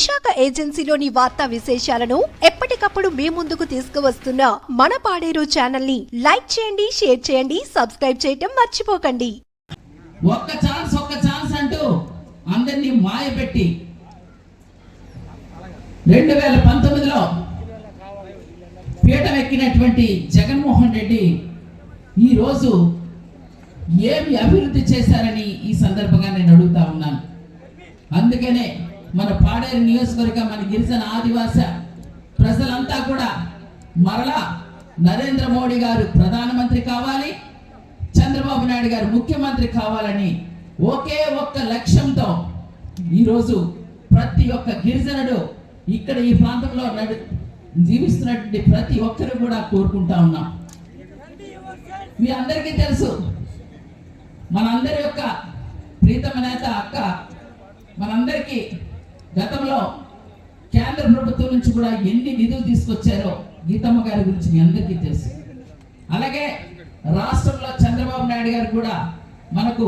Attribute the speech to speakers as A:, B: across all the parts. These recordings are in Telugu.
A: విశాఖ ఏజెన్సీలోని వార్తా విశేషాలను ఎప్పటికప్పుడు మీ ముందుకు తీసుకువస్తున్న మన పాడేరు ఛానల్ని లైక్ చేయండి షేర్ చేయండి సబ్స్క్రైబ్ చేయటం మర్చిపోకండి.
B: ఒక్క ఛాన్స్ ఒక్క ఛాన్స్ అంటూ అందరినీ మాయపెట్టి రెండు వేల పంతొమ్మిదిలో పీఠం ఎక్కినటువంటి జగన్మోహన్ రెడ్డి ఈరోజు ఏమి అభివృద్ధి చేశారని ఈ సందర్భంగా నేను అడుగుతా ఉన్నాను. అందుకనే మన పాడేరు నియోజకవర్గ మన గిరిజన ఆదివాస ప్రజలంతా కూడా మరలా నరేంద్ర మోడీ గారు ప్రధానమంత్రి కావాలి చంద్రబాబు నాయుడు గారు ముఖ్యమంత్రి కావాలని ఒకే ఒక్క లక్ష్యంతో ఈరోజు ప్రతి ఒక్క గిరిజనుడు ఇక్కడ ఈ ప్రాంతంలో నడు జీవిస్తున్నటువంటి ప్రతి ఒక్కరు కూడా కోరుకుంటా ఉన్నాం. మీ అందరికీ తెలుసు మనందరి యొక్క ప్రీతమ నేత అక్క మనందరికీ గతంలో కేంద్ర ప్రభుత్వం నుంచి కూడా ఎన్ని నిధులు తీసుకొచ్చారో గీతమ్మ గారి గురించి మీ అందరికీ తెలుసు. అలాగే రాష్ట్రంలో చంద్రబాబు నాయుడు గారు కూడా మనకు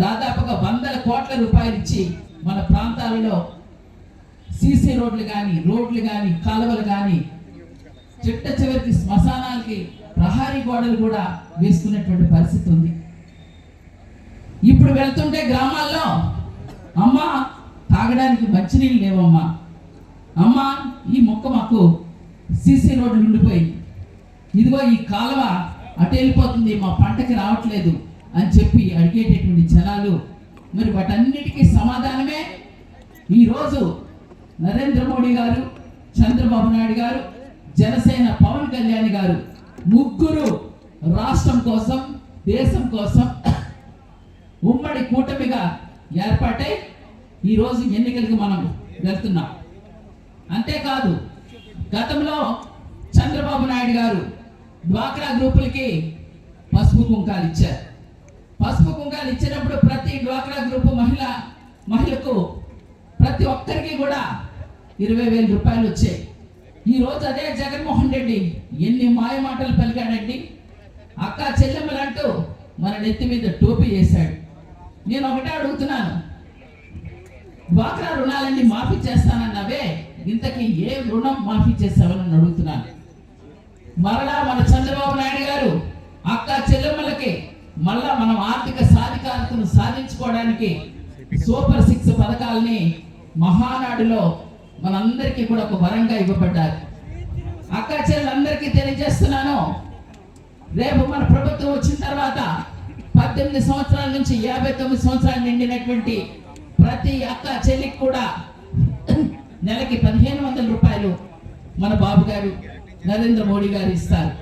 B: దాదాపుగా వందల కోట్ల రూపాయలు ఇచ్చి మన ప్రాంతాలలో సీసీ రోడ్లు కానీ రోడ్లు కానీ కాలువలు కానీ చిట్ట చివరికి శ్మశానాలకి ప్రహారీ గోడలు కూడా వేసుకునేటువంటి పరిస్థితి ఉంది. ఇప్పుడు వెళ్తుంటే గ్రామాల్లో అమ్మా తాగడానికి మంచినీళ్ళు లేవమ్మా. అమ్మా ఈ మొక్క మాకు సీసీ రోడ్డు నిండిపోయింది. ఇదిగో ఈ కాలువ అటు వెళ్ళిపోతుంది మా పంటకి రావట్లేదు అని చెప్పి అడిగేటటువంటి జనాలు మరి వాటన్నిటికీ సమాధానమే? ఈరోజు నరేంద్ర మోడీ గారు చంద్రబాబు నాయుడు గారు జనసేన పవన్ కళ్యాణ్ గారు ముగ్గురు రాష్ట్రం కోసం దేశం కోసం ఉమ్మడి కూటమిగా ఏర్పాటై ఈరోజు ఎన్నికలకు మనం వెళ్తున్నాం. అంతేకాదు గతంలో చంద్రబాబు నాయుడు గారు డ్వాక్రా గ్రూపులకి పసుపు కుంకాలు ఇచ్చారు. పసుపు కుంకాలు ఇచ్చినప్పుడు ప్రతి డ్వాక్రా గ్రూపు మహిళ మహిళకు ప్రతి ఒక్కరికి కూడా ఇరవై వేల రూపాయలు వచ్చాయి. ఈ రోజు అదే జగన్మోహన్ రెడ్డి ఎన్ని మాయ మాటలు పలికాడండి. అక్క చెల్లెమ్మలు అంటూ మన నెత్తి మీద టోపీ వేశాడు. నేను ఒకటే అడుగుతున్నాను డ్వాక్రా రుణాలన్నీ మాఫీ చేస్తానన్నావే ఇంతకీ ఏ రుణం మాఫీ చేస్తావని అడుగుతున్నాను. మరలా మన చంద్రబాబు నాయుడు గారు అక్క చెల్లెమ్మలకి మళ్ళా మనం ఆర్థిక సాధికారతను సాధించుకోవడానికి సూపర్ సిక్స్ పథకాలని మహానాడులో మనందరికీ కూడా ఒక వరంగా ఇవ్వబడ్డారు. అక్క చెల్లెలందరికీ తెలియజేస్తున్నాను. రేపు మన ప్రభుత్వం వచ్చిన తర్వాత పద్దెనిమిది సంవత్సరాల నుంచి యాభై తొమ్మిది సంవత్సరాలు నిండినటువంటి ప్రతి అక్క చెల్లికి కూడా నెలకి పదిహేను వందల రూపాయలు మన బాబు గారు నరేంద్ర మోడీ గారు ఇస్తారు.